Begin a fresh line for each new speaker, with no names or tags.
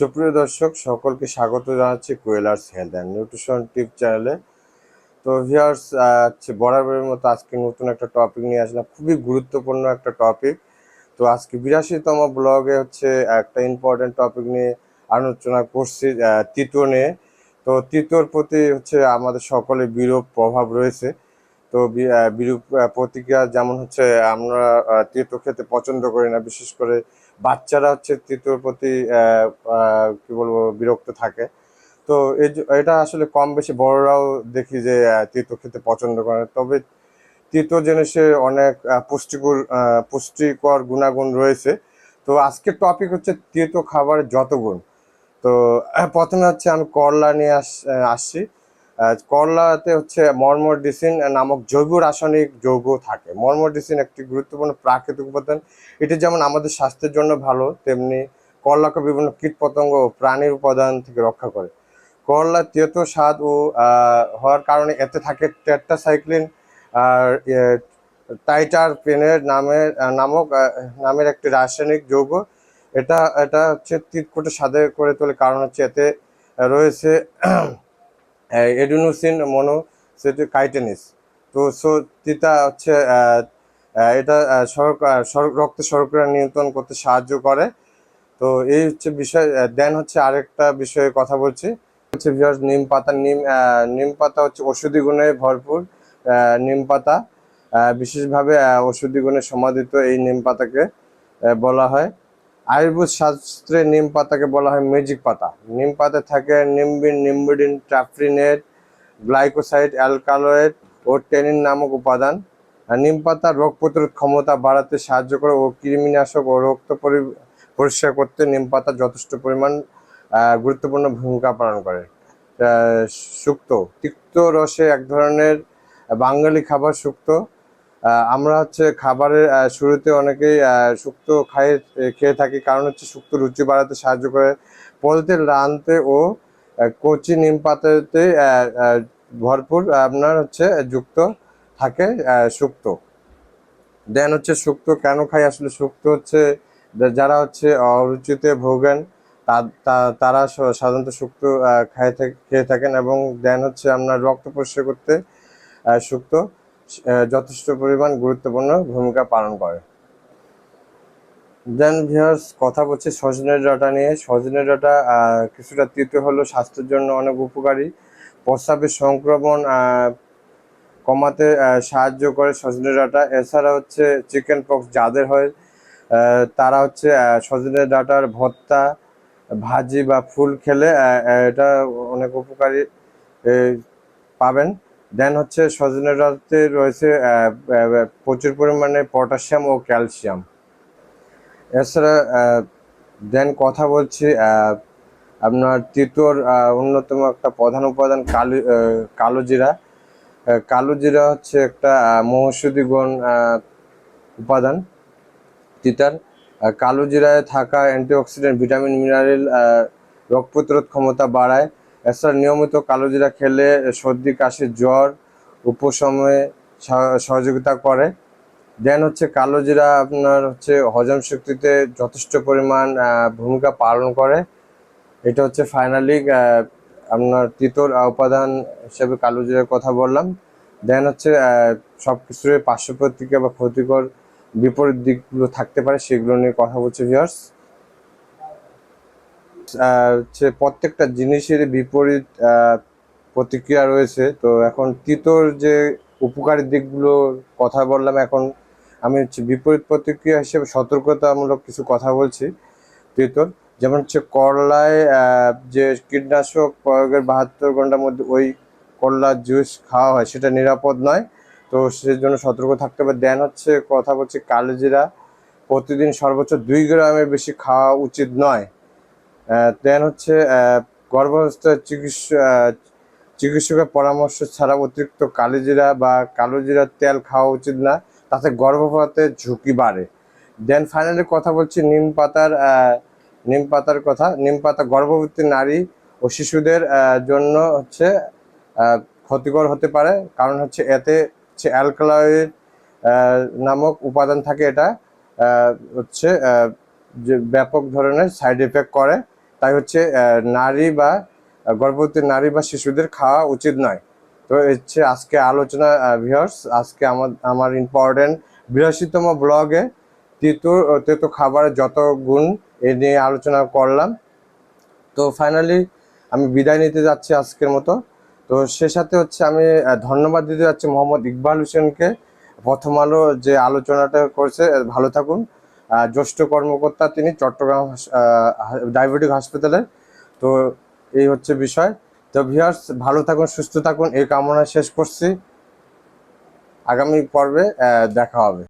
সুপ্রিয় দর্শক, সকলকে স্বাগত জানাচ্ছি কোয়েলার্স হেলথ অ্যান্ড নিউট্রিশন টিপ চ্যানেলে। তো ভিউয়ার্স হচ্ছে বরাবরের মতো আজকে নতুন একটা টপিক নিয়ে আসলাম, খুবই গুরুত্বপূর্ণ একটা টপিক। তো আজকে বিরাশিতম ব্লগে হচ্ছে একটা ইম্পর্টেন্ট টপিক নিয়ে আলোচনা করছি তিতো নিয়ে। তো তিতোর প্রতি হচ্ছে আমাদের সকলে বিরূপ প্রভাব রয়েছে। তো বিরূপ প্রতিক্রিয়া যেমন হচ্ছে আমরা তিতো খেতে পছন্দ করি না, বিশেষ করে বাচ্চারা হচ্ছে তিতোর প্রতি কি বলব, বিরক্ত থাকে। তো এটা আসলে কম বেশি বড়রাও দেখি যে তিতো খেতে পছন্দ করে তবে তিতো জিনিসের অনেক পুষ্টিকর পুষ্টিকর গুণাগুণ রয়েছে। তো আজকের টপিক হচ্ছে তিতো খাবারের যত গুণ। তো প্রথমে হচ্ছে আমি করলা নিয়ে আস আসছি। করলাতে হচ্ছে মর্মডিসিন নামক জৈব রাসায়নিক যৌগ থাকে। মর্মডিসিন একটি গুরুত্বপূর্ণ প্রাকৃতিক উপাদান। এটি যেমন আমাদের স্বাস্থ্যের জন্য ভালো, তেমনি করলাকে বিভিন্ন কীটপতঙ্গ ও প্রাণীর উপাদান থেকে রক্ষা করে। করলা তেতো স্বাদ ও হওয়ার কারণে এতে থাকে টেট্রাসাইক্লিন আর টাইটার পেনের নামের নামক নামের একটি রাসায়নিক যৌগ। এটা এটা হচ্ছে তিতকুটে স্বাদে করে তোলে, কারণ হচ্ছে এতে রয়েছে এডুনোসিন মনোসিটিকাইটেনিস তো সো তিতা হচ্ছে এটা রক্ত শর্করা নিয়ন্ত্রণ করতে সাহায্য করে। তো এই হচ্ছে বিষয় দেন হচ্ছে আরেকটা বিষয়ে কথা বলছি। হচ্ছে নিম পাতা, নিম নিম পাতা হচ্ছে ওষুধি গুণে ভরপুর নিম পাতা। বিশেষভাবে ওষুধি গুণে সমাদিত এই নিম পাতাকে বলা হয়। আয়ুর্বেদ শাস্ত্রে নিম পাতাকে বলা হয় ম্যাজিক পাতা। নিম পাতা থাকে নিম্বিন, নিম্বিডিন ট্রাফ্রিনেট গ্লাইকোসাইড অ্যালকালয়েড ও টেনিন নামক উপাদান। নিম পাতা রোগ প্রতিরোধ ক্ষমতা বাড়াতে সাহায্য করে ও কৃমিনাশক ও রক্ত পরি- পরিষ্কার করতে নিম পাতা যথেষ্ট পরিমাণ গুরুত্বপূর্ণ ভূমিকা পালন করে। শুক্তো তিক্ত রসে এক ধরনের বাঙালি খাবার শুক্তো আমরা হচ্ছে খাবারের শুরুতে অনেকেই শুক্তো খাই খেয়ে থাকি। কারণ হচ্ছে শুক্তো রুচি বাড়াতে সাহায্য করে। পলতে রানতে ও কচি নিম পাতাতে ভরপুর আপনার হচ্ছে যুক্ত থাকে শুক্তো। দেন হচ্ছে শুক্তো কেন খাই? আসলে শুক্তো হচ্ছে যারা হচ্ছে অরুচিতে ভোগেন তারা সাধারণত শুক্তো আহ, খায় থাকেন এবং দেন হচ্ছে আপনার রক্ত পরিষ্কার করতে শুক্তো। যথেষ্ট পরিমাণ গুরুত্বপূর্ণ ভূমিকা পালন করে। দেন ভিউয়ার্স কথা বলছি সজনের ডাটা নিয়ে। সজনের ডাটা কিছুটা তৃতীয় হলেও স্বাস্থ্যের জন্য অনেক উপকারী। প্রস্রাবের সংক্রমণ কমাতে সাহায্য করে সজনে ডাটা। এছাড়া হচ্ছে চিকেন পক্স যাদের হয় তারা হচ্ছে আহ, সজনে ডাঁটার ভর্তা ভাজি বা ফুল খেলে এটা অনেক উপকারী পাবেন। দেন হচ্ছে সজনে ডাঁটাতে রয়েছে প্রচুর পরিমাণে পটাশিয়াম ও ক্যালসিয়াম। এছাড়া দেন কথা বলছি আপনার তিতোর অন্যতম একটা প্রধান উপাদান কালো কালো জিরা কালো জিরা হচ্ছে একটা মহৌষধি গুণ উপাদান তিতার। কালো জিরায় থাকা অ্যান্টিঅক্সিডেন্ট ভিটামিন মিনারেল রোগ প্রতিরোধ ক্ষমতা বাড়ায়। এছাড়া নিয়মিত কালোজিরা খেলে সর্দি, কাশি, জ্বর উপশমে সহ- সহযোগিতা করে। দেন হচ্ছে কালোজিরা আপনার হচ্ছে হজম শক্তিতে যথেষ্ট পরিমাণ ভূমিকা পালন করে। এটা হচ্ছে ফাইনালি আপনার তিতোর উপাদান হিসেবে কালোজিরার কথা বললাম। দেন হচ্ছে সব কিছুর পার্শ্ব প্রতিক্রিয়া বা ক্ষতিকর বিপরীত দিকগুলো থাকতে পারে, সেগুলো নিয়ে কথা বলছে ভিউয়ার্স হচ্ছে প্রত্যেকটা জিনিসের বিপরীত প্রতিক্রিয়া রয়েছে। তো এখন তিতোর যে উপকারী দিকগুলো কথা বললাম, এখন আমি হচ্ছে বিপরীত প্রতিক্রিয়া হিসেবে সতর্কতামূলক কিছু কথা বলছি তিতোর। যেমন হচ্ছে করলায় যে কীটনাশক প্রয়োগের বাহাত্তর ঘণ্টার মধ্যে ওই করলার জুস খাওয়া হয়, সেটা নিরাপদ নয়। তো সেই জন্য সতর্ক থাকতে হবে। দেন হচ্ছে কথা বলছি কালোজিরা। প্রতিদিন সর্বোচ্চ দুই গ্রামের বেশি খাওয়া উচিত নয়। দেন হচ্ছে আহ, গর্ভাবস্থায় চিকিৎসা চিকিৎসকের পরামর্শ ছাড়া অতিরিক্ত কালোজিরা বা কালোজিরার তেল খাওয়া উচিত না তাতে গর্ভপাতের ঝুঁকি বাড়ে। দেন ফাইনালি কথা বলছি নিম পাতার নিম পাতার কথা। নিম পাতা গর্ভবতী নারী ও শিশুদের জন্য হচ্ছে ক্ষতিকর হতে পারে। কারণ হচ্ছে এতে হচ্ছে অ্যালকালয়েড নামক উপাদান থাকে এটা হচ্ছে যে ব্যাপক ধরনের সাইড এফেক্ট করে। তাই হচ্ছে নারী বা গর্ভবতী নারী বা শিশুদের খাওয়া উচিত নয়। তো হচ্ছে আজকে আলোচনা ভিউয়ার্স আজকে আমার আমার ইম্পর্টেন্ট বিরাশিতম ব্লগে তিতু তেতো খাবারের যত গুণ এ নিয়ে আলোচনা করলাম। তো ফাইনালি আমি বিদায় নিতে যাচ্ছি আজকের মতো। তো সে সাথে হচ্ছে আমি ধন্যবাদ দিতে যাচ্ছি মোহাম্মদ ইকবাল হোসেনকে। প্রথম আলো যে আলোচনাটা করছে, ভালো থাকুন। জ্যেষ্ঠ কর্মকর্তা তিনি চট্টগ্রাম ডায়াবেটিক হাসপাতালের তো এই হচ্ছে বিষয়। তো ভিউয়ার্স ভালো থাকুন, সুস্থ থাকুন, এই কামনা শেষ করছি। আগামী পর্বে দেখা হবে।